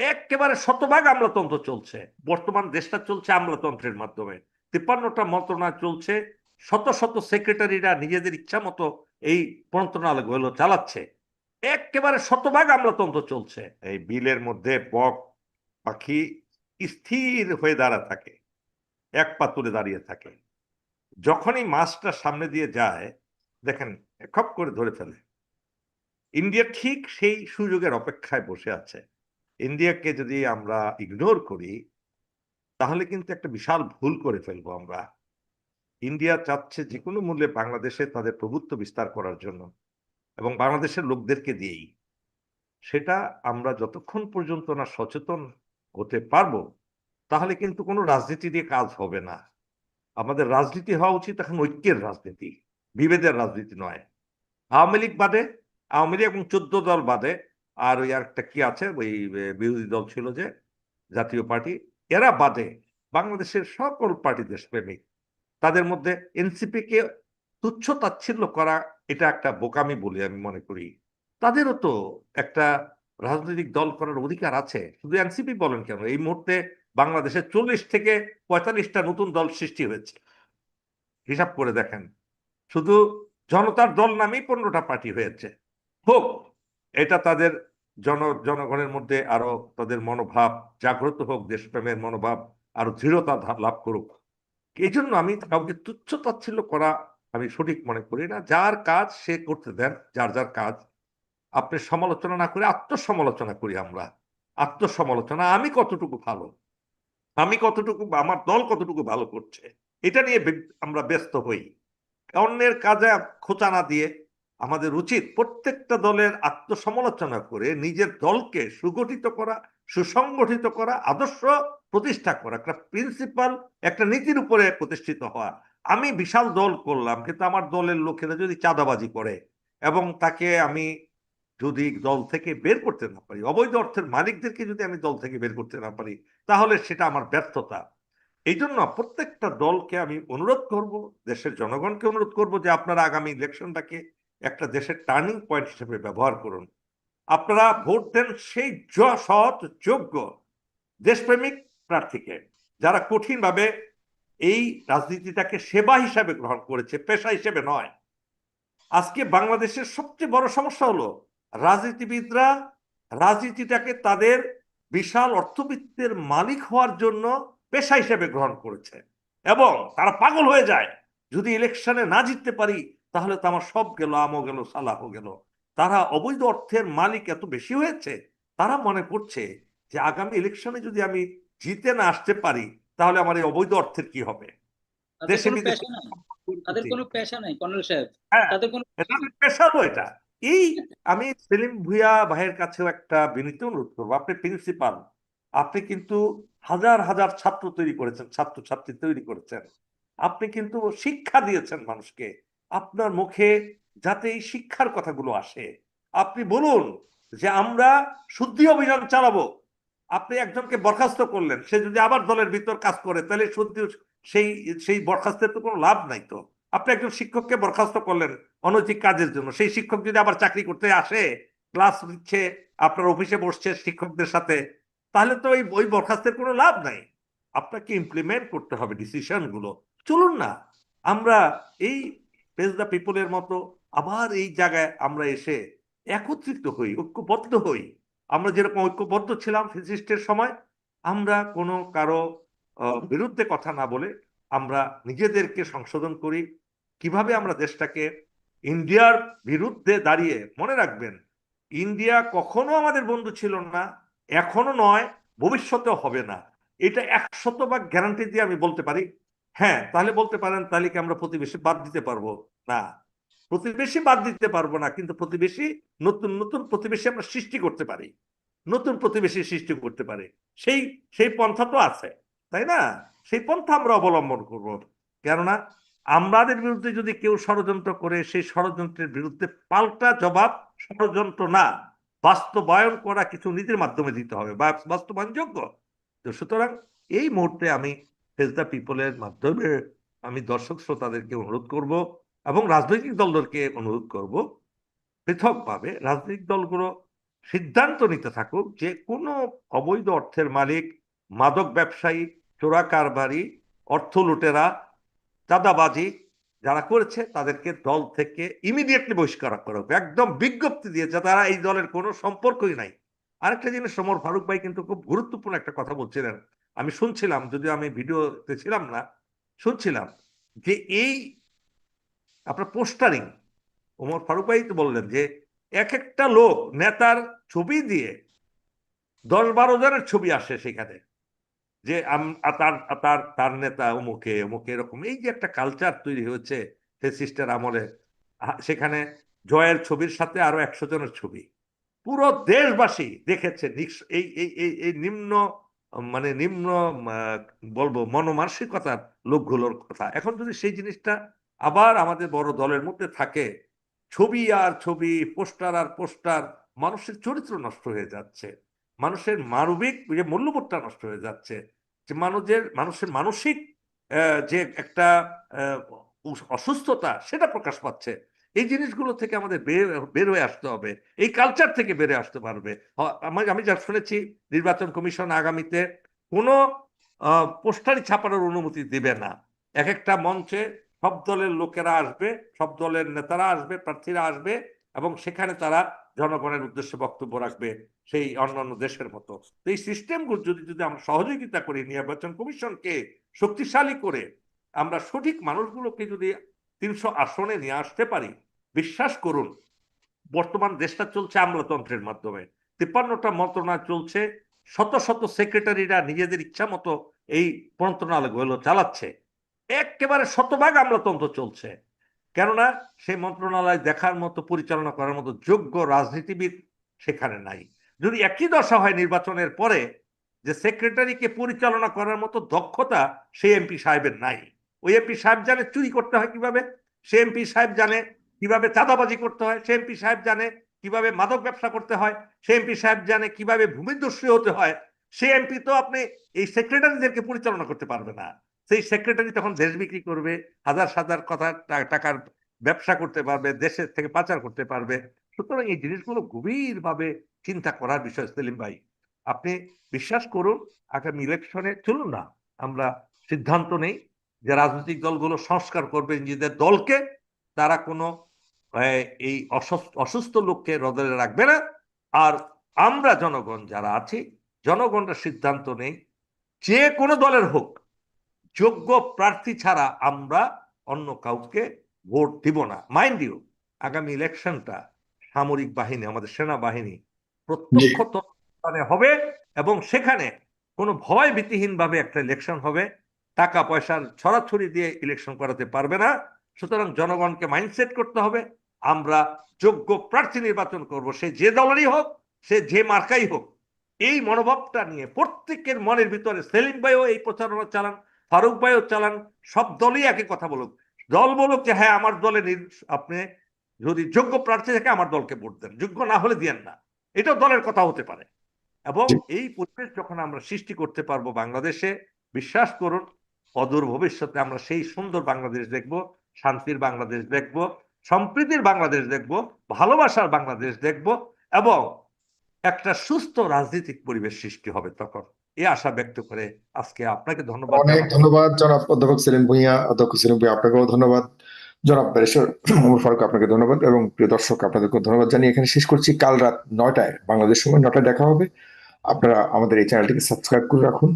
একেবারে শতভাগ আমলাতন্ত্র চলছে। বর্তমান দেশটা চলছে আমলাতন্ত্রের মাধ্যমে। তিপ্পান্নটা মন্ত্রণালয় চলছে। শত শত সেক্রেটারিরা নিজেদের ইচ্ছা মতো এই মন্ত্রণালয়গুলো চালাচ্ছে। একেবারে শতভাগ আমলাতন্ত্র চলছে। এই বিলের মধ্যে বক পাখি স্থির হয়ে দাঁড়া থাকে, এক পা তুলে দাঁড়িয়ে থাকে। যখনই মাছটা সামনে দিয়ে যায়, দেখেন, খপ করে ধরে ফেলে। ইন্ডিয়া ঠিক সেই সুযোগের অপেক্ষায় বসে আছে। ইন্ডিয়াকে যদি আমরা ইগনোর করি, তাহলে কিন্তু একটা বিশাল ভুল করে ফেলব আমরা। ইন্ডিয়া চাচ্ছে যে কোনো মূল্যে বাংলাদেশে তাদের প্রভুত্ব বিস্তার করার জন্য এবং বাংলাদেশের লোকদেরকে দিয়েই। সেটা আমরা যতক্ষণ পর্যন্ত না সচেতন হতে পারব, তাহলে কিন্তু কোনো রাজনীতি দিয়ে কাজ হবে না। আমাদের রাজনীতি হওয়া উচিত এখন ঐক্যের রাজনীতি, বিভেদের রাজনীতি নয়। আওয়ামী লীগ বাদে, আওয়ামী লীগ এবং চোদ্দ দল বাদে আর ওই আরেকটা কি আছে? ওই বিরোধী দল ছিল যে, জাতীয় পার্টি, এরা বাদে বাংলাদেশের সকল পার্টি দেশপ্রেমিক। তাদের মধ্যে এনসিপি কে তুচ্ছ তাচ্ছিল্য করা, এটা একটা বোকামি বলে আমি মনে করি। তাদেরও তো একটা রাজনৈতিক দল করার অধিকার আছে। শুধু এনসিপি বলেন কেন? এই মুহূর্তে বাংলাদেশে চল্লিশ থেকে পঁয়তাল্লিশটা নতুন দল সৃষ্টি হয়েছে। হিসাব করে দেখেন। শুধু জনতার দল নামেই পনেরোটা পার্টি হয়েছে। হোক এটা তাদের জন, জনগণের মধ্যে আরও তাদের মনোভাব, জাগ্রত হোক, দেশপ্রেমের মনোভাব আরও দৃঢ়তা লাভ করুক। এই জন্য আমি কাউকে তুচ্ছ তাচ্ছিল্য করা আমি সঠিক মনে করি না। যার কাজ সে করতে দেন, যার যার কাজ। আপনি সমালোচনা না করে আত্মসমালোচনা করি আমরা। আত্মসমালোচনা আমি কতটুকু ভালো? আমি কতটুকু, আমার দল কতটুকু ভালো করছে? এটা নিয়ে আমরা ব্যস্ত হই। অন্যের কাজে খোঁচা না দিয়ে আমাদের উচিত প্রত্যেকটা দলের আত্মসমালোচনা করে নিজের দলকে সুগঠিত করা, সুসংগঠিত করা, আদর্শ প্রতিষ্ঠা করা, একটা প্রিন্সিপাল একটা নীতির উপরে প্রতিষ্ঠিত হওয়া। আমি বিশাল দল করলাম, কিন্তু আমার দলের লোকেরা যদি চাঁদাবাজি করে এবং তাকে আমি যদি দল থেকে বের করতে না পারি, অবৈধ অর্থের মালিকদেরকে যদি আমি দল থেকে বের করতে না পারি, তাহলে সেটা আমার ব্যর্থতা। এই জন্য প্রত্যেকটা দলকে আমি অনুরোধ করব, দেশের জনগণকে অনুরোধ করব যে আপনারা আগামী ইলেকশনটাকে একটা দেশের টার্নিং পয়েন্ট হিসেবে ব্যবহার করুন। আপনারা ভোট দেন সেই সৎ যোগ্য দেশপ্রেমিক প্রার্থীকে, যারা কঠিনভাবে এই রাজনীতিটাকে সেবা হিসাবে গ্রহণ করেছে, পেশা হিসেবে নয়। আজকে বাংলাদেশের সবচেয়ে বড় সমস্যা হলো, রাজনীতিবিদরা রাজনীতিটাকে তাদের বিশাল অর্থবিত্তের মালিক হওয়ার জন্য পেশা হিসেবে গ্রহণ করেছে। এবং তারা পাগল হয়ে যায়। যদি ইলেকশনে না জিততে পারি তাহলে তো আমার সব গেল আমও গেল সালাহ গেল। তারা অবৈধ অর্থের মালিক এত বেশি হয়েছে? তারা মনে করছে যে আগামী ইলেকশনে যদি আমি জিতে না আসতে পারি তাহলে আমার এই অবৈধ অর্থের কি হবে? দেশে কোনো বিদেশে পেশা নাই। তাদের কোনো পেশা নাই কর্নেল সাহেব। হ্যাঁ তাদের কোনো এটা এই আমি সেলিম ভুইয়া ভাইয়ের কাছেও একটা বিনীত অনুরোধ করব। আপনি প্রিন্সিপাল আপনি কিন্তু হাজার হাজার ছাত্র তৈরি করেছেন ছাত্র ছাত্রী তৈরি করেছেন। আপনি কিন্তু শিক্ষা দিয়েছেন মানুষকে। আপনার মুখে যাতে এই শিক্ষার কথাগুলো আসে। আপনি বলুন যে আমরা শুদ্ধি অভিযান চালাবো। আপনি একজনকে বরখাস্ত করলেন, সে যদি আবার দলের ভিতর কাজ করে, তাহলে শুদ্ধি সেই সেই বরখাস্তের তো কোনো লাভ নাই তো। আপনি একজন শিক্ষককে বরখাস্ত করলেন অনৈতিক কাজের জন্য, সেই শিক্ষক যদি আবার চাকরি করতে আসে, ক্লাস দিচ্ছে আপনার অফিসে বসছে শিক্ষকদের সাথে, তাহলে তো ওই ওই বরখাস্তের কোনো লাভ নাই। আপনাকে ইমপ্লিমেন্ট করতে হবে ডিসিশনগুলো। চলুন না, আমরা এই পেজ দ্য পিপলের মতো আবার এই জায়গায় আমরা এসে একত্রিত হই, ঐক্যবদ্ধ হই। আমরা যেরকম ঐক্যবদ্ধ ছিলাম ফিজিস্টের সময়, আমরা কোনো কারও বিরুদ্ধে কথা না বলে আমরা নিজেদেরকে সংশোধন করি। কীভাবে আমরা দেশটাকে ইন্ডিয়ার বিরুদ্ধে দাঁড়িয়ে, মনে রাখবেন, ইন্ডিয়া কখনো আমাদের বন্ধু ছিল না, এখনও নয়, ভবিষ্যতেও হবে না। এটা একশত বা গ্যারান্টি দিয়ে আমি বলতে পারি হ্যাঁ তাহলে বলতে পারেন তাহলে কি আমরা প্রতিবেশী বাদ দিতে পারব। না, প্রতিবেশী বাদ দিতে পারব না, কিন্তু প্রতিবেশী নতুন নতুন প্রতিবেশী আমরা সৃষ্টি করতে পারি। নতুন প্রতিবেশী সৃষ্টি করতে পারি। সেই সেই পন্থা তো আছে, তাই না? সেই পন্থা আমরা অবলম্বন করব। কেননা আমাদের বিরুদ্ধে যদি কেউ ষড়যন্ত্র করে, সেই ষড়যন্ত্রের বিরুদ্ধে পাল্টা জবাব ষড়যন্ত্র না। বাস্তবায়ন করা কিছু নীতির মাধ্যমে দিতে হবে বাস্তবায়নযোগ্য। তো সুতরাং এই মুহূর্তে আমি ফেস দ্য পিপলের মাধ্যমে আমি দর্শক শ্রোতাদেরকে অনুরোধ করব এবং রাজনৈতিক দলদেরকে অনুরোধ করব পৃথকভাবে রাজনৈতিক দলগুলো সিদ্ধান্ত নিতে থাকুক যে কোনো অবৈধ অর্থের মালিক, মাদক ব্যবসায়ী, চোরা কারবারি, অর্থ লুটেরা, চাঁদাবাজি যারা করেছে তাদেরকে দল থেকে ইমিডিয়েটলি বহিষ্কার করা হোক একদম বিজ্ঞপ্তি দিয়েছে তারা এই দলের কোনো সম্পর্কই নাই। আরেকটা জিনিস সমর ফারুক ভাই কিন্তু খুব গুরুত্বপূর্ণ একটা কথা বলছিলেন। আমি শুনছিলাম, যদিও আমি ভিডিওতে ছিলাম না, শুনছিলাম যে এই আপনার পোস্টারিং, ওমর ফারুক ভাই বললেন যে এক একটা লোক নেতার ছবি দিয়ে দশ বারো জনের ছবি আসে সেখানে। যে তার তার তার নেতা অমুকে অমুকে এরকম। এই যে একটা কালচার তৈরি হয়েছে ফেসিস্টের আমলে সেখানে জয়ের ছবির সাথে আরও একশো জনের ছবি। পুরো দেশবাসী দেখেছে এই এই এই নিম্ন মানে নিম্ন বলব মনমানসিকতার লোকগুলোর কথা। এখন যদি সেই জিনিসটা আবার আমাদের বড় দলের মধ্যে থাকে, ছবি আর ছবি, পোস্টার আর পোস্টার, মানুষের চরিত্র নষ্ট হয়ে যাচ্ছে। মানুষের মানবিক যে মূল্যবোধটা নষ্ট হয়ে যাচ্ছে, যে মানুষের মানুষের মানসিক যে একটা অসুস্থতা, সেটা প্রকাশ পাচ্ছে। এই জিনিসগুলো থেকে আমাদের বের বের হয়ে আসতে হবে। এই কালচার থেকে বেরে আসতে পারবে। আমি যা শুনেছি, নির্বাচন কমিশন আগামীতে কোনো পোস্টারি ছাপানোর অনুমতি দেবে না। এক একটা মঞ্চে সব দলের লোকেরা আসবে, সব দলের নেতারা আসবে, প্রার্থীরা আসবে, এবং সেখানে তারা জনগণের উদ্দেশ্যে বক্তব্য রাখবে সেই অন্যান্য দেশের মতো। তো এই সিস্টেমগুলো যদি যদি আমরা সহযোগিতা করি, নির্বাচন কমিশনকে শক্তিশালী করে আমরা সঠিক মানুষগুলোকে যদি তিনশো আসনে নিয়ে আসতে পারি বিশ্বাস করুন, বর্তমান দেশটা চলছে আমলাতন্ত্রের মাধ্যমে। তিপ্পান্নটা মন্ত্রণালয় চলছে, শত শত সেক্রেটারিরা নিজেদের ইচ্ছা মতো এই মন্ত্রণালয়গুলো চালাচ্ছে। একেবারে শতভাগ আমলাতন্ত্র চলছে। কেননা সেই মন্ত্রণালয় দেখার মতো, পরিচালনা করার মতো যোগ্য রাজনীতিবিদ সেখানে নাই। যদি একই দশা হয় নির্বাচনের পরে, যে সেক্রেটারিকে পরিচালনা করার মতো দক্ষতা সেই এমপি সাহেবের নাই। ওই এমপি সাহেব জানে চুরি করতে হয় কীভাবে? সে এমপি সাহেব জানে কীভাবে চাঁদাবাজি করতে হয়, সে এমপি সাহেব জানে কীভাবে মাদক ব্যবসা করতে হয়, সে এমপি সাহেব জানে কীভাবে ভূমিদস্যু হতে হয়, সে এমপি তো আপনি এই সেক্রেটারিদেরকে পরিচালনা করতে পারবে না। সেই সেক্রেটারি তখন দেশ বিক্রি করবে, হাজার হাজার কথা টাকার ব্যবসা করতে পারবে, দেশের থেকে পাচার করতে পারবে। সুতরাং এই জিনিসগুলো গভীরভাবে চিন্তা করার বিষয়, সেলিম ভাই। আপনি বিশ্বাস করুন, আগামী ইলেকশনে চলুন না, আমরা সিদ্ধান্ত নেই যে রাজনৈতিক দলগুলো সংস্কার করবে নিজেদের দলকে, তারা কোনো এই অসুস্থ লোককে রদলে রাখবে না। আর আমরা জনগণ যারা আছি, জনগণরা সিদ্ধান্ত নেই, যে কোনো দলের হোক, যোগ্য প্রার্থী ছাড়া আমরা অন্য কাউকে ভোট দিব না। মাইন্ড ইউ, আগামী ইলেকশনটা সামরিক বাহিনী, আমাদের সেনাবাহিনী প্রত্যক্ষ হবে এবং সেখানে কোনো ভয় ভীতিহীন ভাবে একটা ইলেকশন হবে। টাকা পয়সার ছড়াছড়ি দিয়ে ইলেকশন করাতে পারবে না। সুতরাং জনগণকে মাইন্ডসেট করতে হবে। আমরা যোগ্য প্রার্থী নির্বাচন করব সে যে দলেরই হোক সে যে মার্কাই হোক। এই মনোভাবটা নিয়ে প্রত্যেকের মনের ভিতরে সেলিম ভাইও এই প্রচারণা চালান ফারুক ভাইও চালান সব দলই একই কথা বলুক। দল বলুক যে হ্যাঁ আমার দলে আপনি যদি যোগ্য প্রার্থী থাকে আমার দলকে ভোট দেন। যোগ্য না হলে দিয়েন না। এটাও দলের কথা হতে পারে। এবং এই পরিবেশ যখন আমরা সৃষ্টি করতে পারব বাংলাদেশে বিশ্বাস করুন অদূর ভবিষ্যতে আমরা সেই সুন্দর বাংলাদেশ দেখব শান্তির বাংলাদেশ দেখব। সম্প্রীতির বাংলাদেশ দেখব, ভালোবাসার বাংলাদেশ দেখব এবং একটা সুস্থ রাজনৈতিক পরিবেশ সৃষ্টি হবে তখন। এই আশা ব্যক্ত করে আজকে আপনাকে ধন্যবাদ। অনেক ধন্যবাদ জনাব অধ্যাপক সেলিম ভুঁইয়া অধ্যক্ষ সেলিম ভুঁইয়া, আপনাকেও ধন্যবাদ। জনাব ব্যারিস্টার ওমর ফারুক, আপনাকে ধন্যবাদ এবং প্রিয় দর্শক আপনাদেরকে ধন্যবাদ জানিয়ে এখানে শেষ করছি। কাল রাত নয়টায় বাংলাদেশ সময় নয়টায় দেখা হবে। আপনারা আমাদের এই চ্যানেলটিকে সাবস্ক্রাইব করে রাখুন।